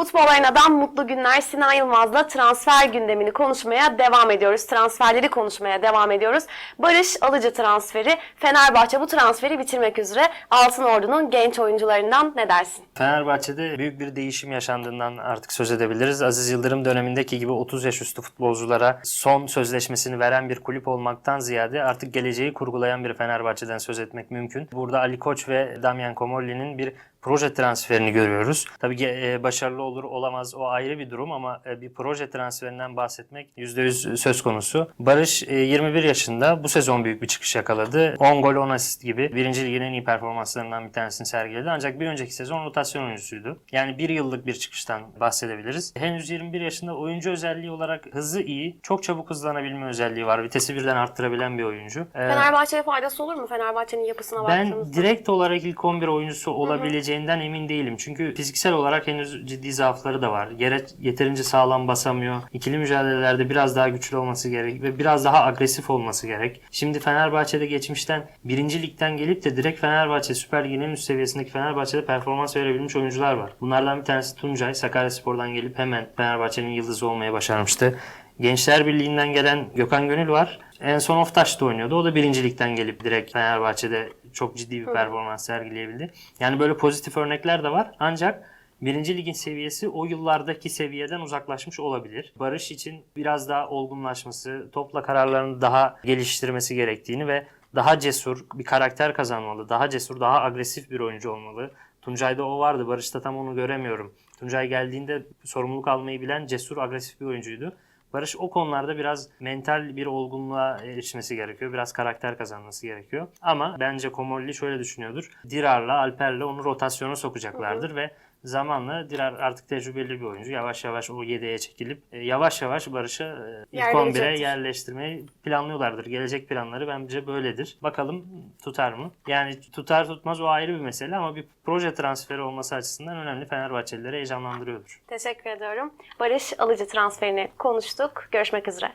Futbol Arena'dan mutlu günler Sinan Yılmaz'la transfer gündemini konuşmaya devam ediyoruz. Transferleri konuşmaya devam ediyoruz. Barış Alıcı transferi. Fenerbahçe bu transferi bitirmek üzere. Altın Ordu'nun genç oyuncularından ne dersin? Fenerbahçe'de büyük bir değişim yaşandığından artık söz edebiliriz. Aziz Yıldırım dönemindeki gibi 30 yaş üstü futbolculara son sözleşmesini veren bir kulüp olmaktan ziyade artık geleceği kurgulayan bir Fenerbahçe'den söz etmek mümkün. Burada Ali Koç ve Damian Komolli'nin bir proje transferini görüyoruz. Tabii ki e, başarılı olur olamaz o ayrı bir durum ama e, bir proje transferinden bahsetmek %100 söz konusu. Barış e, 21 yaşında bu sezon büyük bir çıkış yakaladı. 10 gol 10 asist gibi birinci ligin en iyi performanslarından bir tanesini sergiledi. Ancak bir önceki sezon rotasyon oyuncusuydu. Yani bir yıllık bir çıkıştan bahsedebiliriz. Henüz 21 yaşında oyuncu özelliği olarak hızı iyi. Çok çabuk hızlanabilme özelliği var. Vitesi birden arttırabilen bir oyuncu. E, Fenerbahçe'ye faydası olur mu? Fenerbahçe'nin yapısına baktığımızda. ben direkt olarak ilk 11 oyuncusu olabileceğinden emin değilim. Çünkü fiziksel olarak henüz ciddi zaafları da var. Yere yeterince sağlam basamıyor. İkili mücadelelerde biraz daha güçlü olması gerek ve biraz daha agresif olması gerek. Şimdi Fenerbahçe'de geçmişten birinci ligden gelip de direkt Fenerbahçe Süper Lig'in üst seviyesindeki Fenerbahçe'de performans verebilmiş oyuncular var. Bunlardan bir tanesi Tuncay. Sakaryaspor'dan gelip hemen Fenerbahçe'nin yıldızı olmaya başarmıştı. Gençler Birliği'nden gelen Gökhan Gönül var. En son Oftaş'ta oynuyordu. O da birincilikten gelip direkt Fenerbahçe'de çok ciddi bir performans sergileyebildi. Yani böyle pozitif örnekler de var. Ancak birinci ligin seviyesi o yıllardaki seviyeden uzaklaşmış olabilir. Barış için biraz daha olgunlaşması, topla kararlarını daha geliştirmesi gerektiğini ve daha cesur bir karakter kazanmalı. Daha cesur, daha agresif bir oyuncu olmalı. Tuncay'da o vardı. Barış'ta tam onu göremiyorum. Tuncay geldiğinde sorumluluk almayı bilen cesur, agresif bir oyuncuydu. Barış o konularda biraz mental bir olgunluğa erişmesi gerekiyor. Biraz karakter kazanması gerekiyor. Ama bence Komolli şöyle düşünüyordur. Dirar'la, Alper'le onu rotasyona sokacaklardır ve zamanla Dirar artık tecrübeli bir oyuncu. Yavaş yavaş o yedeğe çekilip e, yavaş yavaş Barış'ı e, ilk Yerleyecektir. 11'e yerleştirmeyi planlıyorlardır. Gelecek planları bence böyledir. Bakalım tutar mı? Yani tutar tutmaz o ayrı bir mesele ama bir proje transferi olması açısından önemli. Fenerbahçelileri heyecanlandırıyordur. Teşekkür ediyorum. Barış Alıcı transferini konuştuk. Görüşmek üzere.